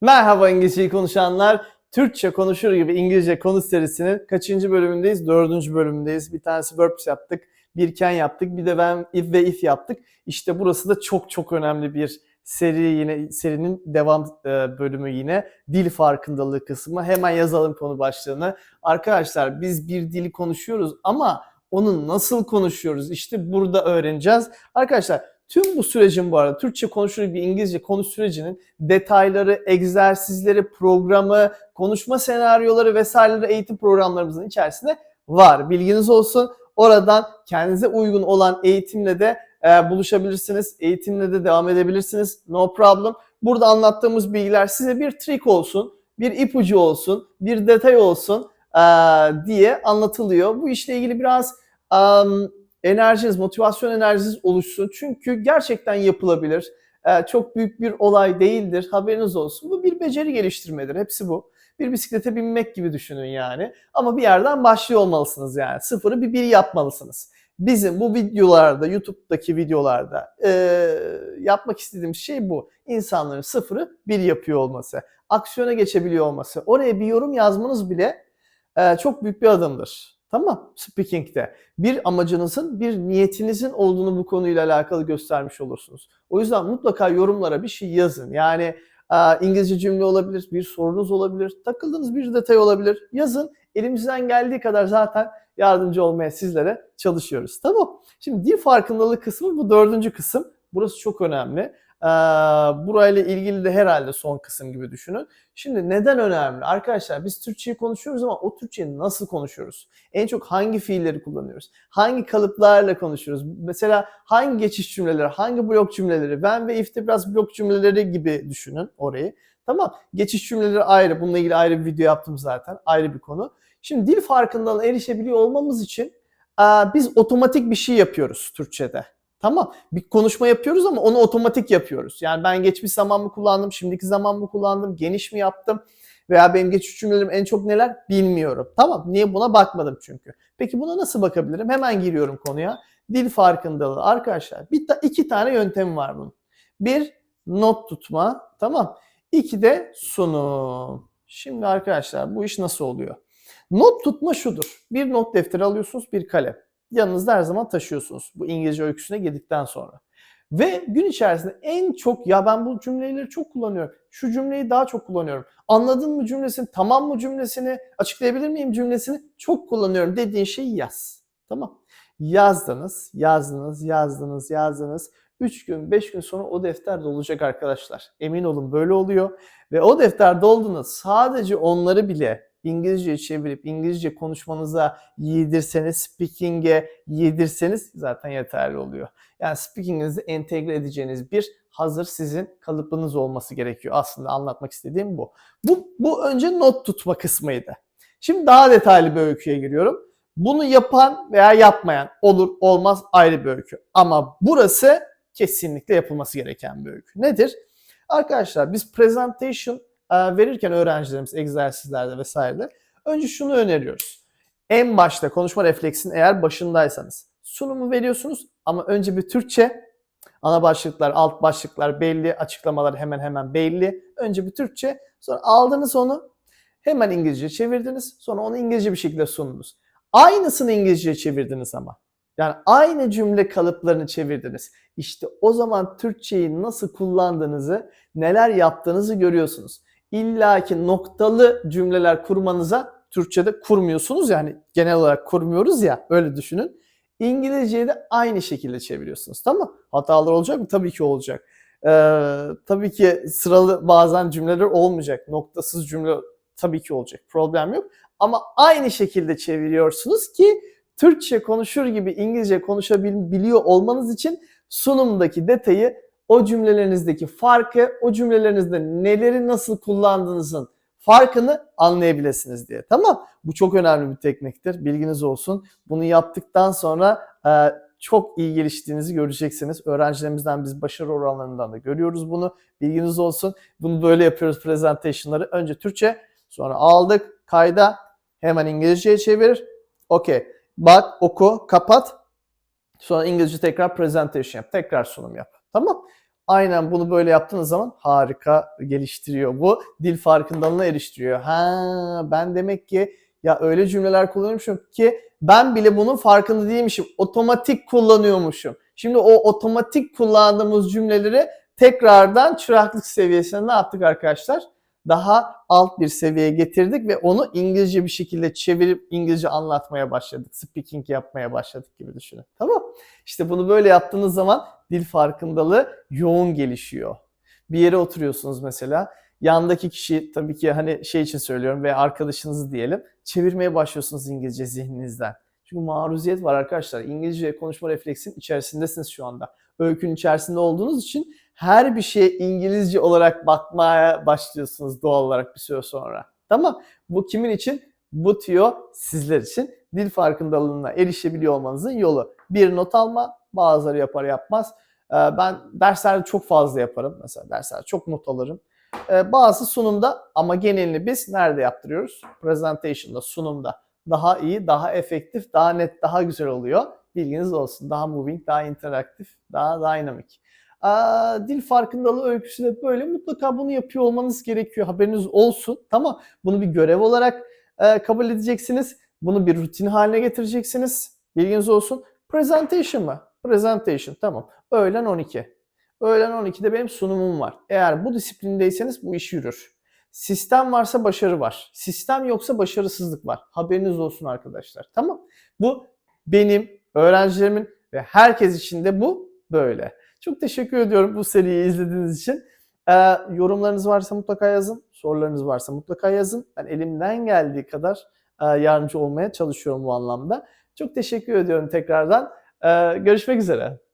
Merhaba İngilizceyi konuşanlar. Türkçe konuşur gibi İngilizce konu serisinin kaçıncı bölümündeyiz? Dördüncü bölümündeyiz. Bir tanesi verbs yaptık, bir can yaptık, bir de ben if ve if yaptık. İşte burası da çok çok önemli bir seri yine serinin devam e, bölümü yine dil farkındalığı kısmı. Hemen yazalım konu başlığını. Arkadaşlar biz bir dili konuşuyoruz ama onu nasıl konuşuyoruz? İşte burada öğreneceğiz. Arkadaşlar tüm bu sürecin bu arada Türkçe konuşur gibi İngilizce konu sürecinin detayları, egzersizleri, programı, konuşma senaryoları vesaireleri eğitim programlarımızın içerisinde var. Bilginiz olsun. Oradan kendinize uygun olan eğitimle de e, buluşabilirsiniz. Eğitimle de devam edebilirsiniz. No problem. Burada anlattığımız bilgiler size bir trik olsun, bir ipucu olsun, bir detay olsun e, diye anlatılıyor. Bu işle ilgili biraz um, enerjiniz, motivasyon enerjiniz oluşsun. Çünkü gerçekten yapılabilir. Ee, çok büyük bir olay değildir. Haberiniz olsun. Bu bir beceri geliştirmedir. Hepsi bu. Bir bisiklete binmek gibi düşünün yani. Ama bir yerden başlıyor olmalısınız yani. Sıfırı bir bir yapmalısınız. Bizim bu videolarda, YouTube'daki videolarda e, yapmak istediğim şey bu. İnsanların sıfırı bir yapıyor olması. Aksiyona geçebiliyor olması. Oraya bir yorum yazmanız bile e, çok büyük bir adımdır. Tamam speaking'de. Bir amacınızın, bir niyetinizin olduğunu bu konuyla alakalı göstermiş olursunuz. O yüzden mutlaka yorumlara bir şey yazın. Yani İngilizce cümle olabilir, bir sorunuz olabilir, takıldığınız bir detay olabilir. Yazın. Elimizden geldiği kadar zaten yardımcı olmaya sizlere çalışıyoruz. Tamam. Şimdi dil farkındalığı kısmı bu dördüncü kısım. Burası çok önemli. Ee, burayla ilgili de herhalde son kısım gibi düşünün. Şimdi neden önemli? Arkadaşlar biz Türkçeyi konuşuyoruz ama o Türkçeyi nasıl konuşuyoruz? En çok hangi fiilleri kullanıyoruz? Hangi kalıplarla konuşuyoruz? Mesela hangi geçiş cümleleri, hangi blok cümleleri? Ben ve if'te biraz blok cümleleri gibi düşünün orayı. Tamam. Geçiş cümleleri ayrı. Bununla ilgili ayrı bir video yaptım zaten. Ayrı bir konu. Şimdi dil farkındalığına erişebiliyor olmamız için biz otomatik bir şey yapıyoruz Türkçe'de. Tamam. Bir konuşma yapıyoruz ama onu otomatik yapıyoruz. Yani ben geçmiş zaman mı kullandım, şimdiki zaman mı kullandım, geniş mi yaptım veya benim geçiş cümlelerim en çok neler bilmiyorum. Tamam. Niye buna bakmadım çünkü. Peki buna nasıl bakabilirim? Hemen giriyorum konuya. Dil farkındalığı. Arkadaşlar bir ta iki tane yöntemi var bunun. Bir not tutma. Tamam. İki de sunum. Şimdi arkadaşlar bu iş nasıl oluyor? Not tutma şudur. Bir not defteri alıyorsunuz, bir kalem yanınızda her zaman taşıyorsunuz bu İngilizce öyküsüne girdikten sonra. Ve gün içerisinde en çok ya ben bu cümleleri çok kullanıyorum. Şu cümleyi daha çok kullanıyorum. Anladın mı cümlesini, tamam mı cümlesini, açıklayabilir miyim cümlesini çok kullanıyorum dediğin şeyi yaz. Tamam. Yazdınız, yazdınız, yazdınız, yazdınız. 3 gün, 5 gün sonra o defter dolacak arkadaşlar. Emin olun böyle oluyor. Ve o defter dolduğunda sadece onları bile İngilizce çevirip İngilizce konuşmanıza yedirseniz, speaking'e yedirseniz zaten yeterli oluyor. Yani speaking'inizi entegre edeceğiniz bir hazır sizin kalıbınız olması gerekiyor. Aslında anlatmak istediğim bu. Bu, bu önce not tutma kısmıydı. Şimdi daha detaylı bir öyküye giriyorum. Bunu yapan veya yapmayan olur olmaz ayrı bir öykü. Ama burası kesinlikle yapılması gereken bir öykü. Nedir? Arkadaşlar biz presentation verirken öğrencilerimiz egzersizlerde vesairede önce şunu öneriyoruz. En başta konuşma refleksin eğer başındaysanız sunumu veriyorsunuz ama önce bir Türkçe ana başlıklar, alt başlıklar belli, açıklamalar hemen hemen belli. Önce bir Türkçe, sonra aldınız onu hemen İngilizce çevirdiniz. Sonra onu İngilizce bir şekilde sundunuz. Aynısını İngilizce çevirdiniz ama. Yani aynı cümle kalıplarını çevirdiniz. İşte o zaman Türkçeyi nasıl kullandığınızı, neler yaptığınızı görüyorsunuz. İlla ki noktalı cümleler kurmanıza Türkçe'de kurmuyorsunuz yani genel olarak kurmuyoruz ya öyle düşünün. İngilizceyi de aynı şekilde çeviriyorsunuz tamam mı? Hatalar olacak mı? Tabii ki olacak. Ee, tabii ki sıralı bazen cümleler olmayacak. Noktasız cümle tabii ki olacak. Problem yok. Ama aynı şekilde çeviriyorsunuz ki Türkçe konuşur gibi İngilizce konuşabiliyor olmanız için sunumdaki detayı o cümlelerinizdeki farkı, o cümlelerinizde neleri nasıl kullandığınızın farkını anlayabilirsiniz diye. Tamam. Bu çok önemli bir tekniktir. Bilginiz olsun. Bunu yaptıktan sonra e, çok iyi geliştiğinizi göreceksiniz. Öğrencilerimizden biz başarı oranlarından da görüyoruz bunu. Bilginiz olsun. Bunu böyle yapıyoruz presentation'ları. Önce Türkçe, sonra aldık, kayda, hemen İngilizceye çevir. Okey. Bak, oku, kapat. Sonra İngilizce tekrar presentation yap. Tekrar sunum yap. Tamam. Aynen bunu böyle yaptığınız zaman harika geliştiriyor. Bu dil farkındalığına eriştiriyor. Ha ben demek ki ya öyle cümleler kullanıyormuşum ki ben bile bunun farkında değilmişim. Otomatik kullanıyormuşum. Şimdi o otomatik kullandığımız cümleleri tekrardan çıraklık seviyesine ne yaptık arkadaşlar? Daha alt bir seviyeye getirdik ve onu İngilizce bir şekilde çevirip İngilizce anlatmaya başladık. Speaking yapmaya başladık gibi düşünün. Tamam. İşte bunu böyle yaptığınız zaman dil farkındalığı yoğun gelişiyor. Bir yere oturuyorsunuz mesela. Yandaki kişi tabii ki hani şey için söylüyorum ve arkadaşınızı diyelim. Çevirmeye başlıyorsunuz İngilizce zihninizden. Çünkü maruziyet var arkadaşlar. İngilizce konuşma refleksinin içerisindesiniz şu anda. Öykünün içerisinde olduğunuz için her bir şeye İngilizce olarak bakmaya başlıyorsunuz doğal olarak bir süre sonra. Tamam. Bu kimin için? Bu tüyo sizler için. Dil farkındalığına erişebiliyor olmanızın yolu. Bir not alma, bazıları yapar yapmaz. Ee, Ben derslerde çok fazla yaparım. Mesela derslerde çok not alırım. Ee, Bazı sunumda ama genelini biz nerede yaptırıyoruz? Presentation'da, sunumda. Daha iyi, daha efektif, daha net, daha güzel oluyor. Bilginiz olsun. Daha moving, daha interaktif, daha dynamic. Aa, dil farkındalığı öyküsü de böyle. Mutlaka bunu yapıyor olmanız gerekiyor. Haberiniz olsun. Tamam. Bunu bir görev olarak e, kabul edeceksiniz. Bunu bir rutin haline getireceksiniz. Bilginiz olsun. Presentation mı? Presentation. Tamam. Öğlen 12. Öğlen 12'de benim sunumum var. Eğer bu disiplindeyseniz bu iş yürür. Sistem varsa başarı var. Sistem yoksa başarısızlık var. Haberiniz olsun arkadaşlar. Tamam. Bu benim, öğrencilerimin ve herkes için de bu böyle. Çok teşekkür ediyorum bu seriyi izlediğiniz için. Ee, yorumlarınız varsa mutlaka yazın. Sorularınız varsa mutlaka yazın. Ben elimden geldiği kadar yardımcı olmaya çalışıyorum bu anlamda. Çok teşekkür ediyorum tekrardan. Ee, görüşmek üzere.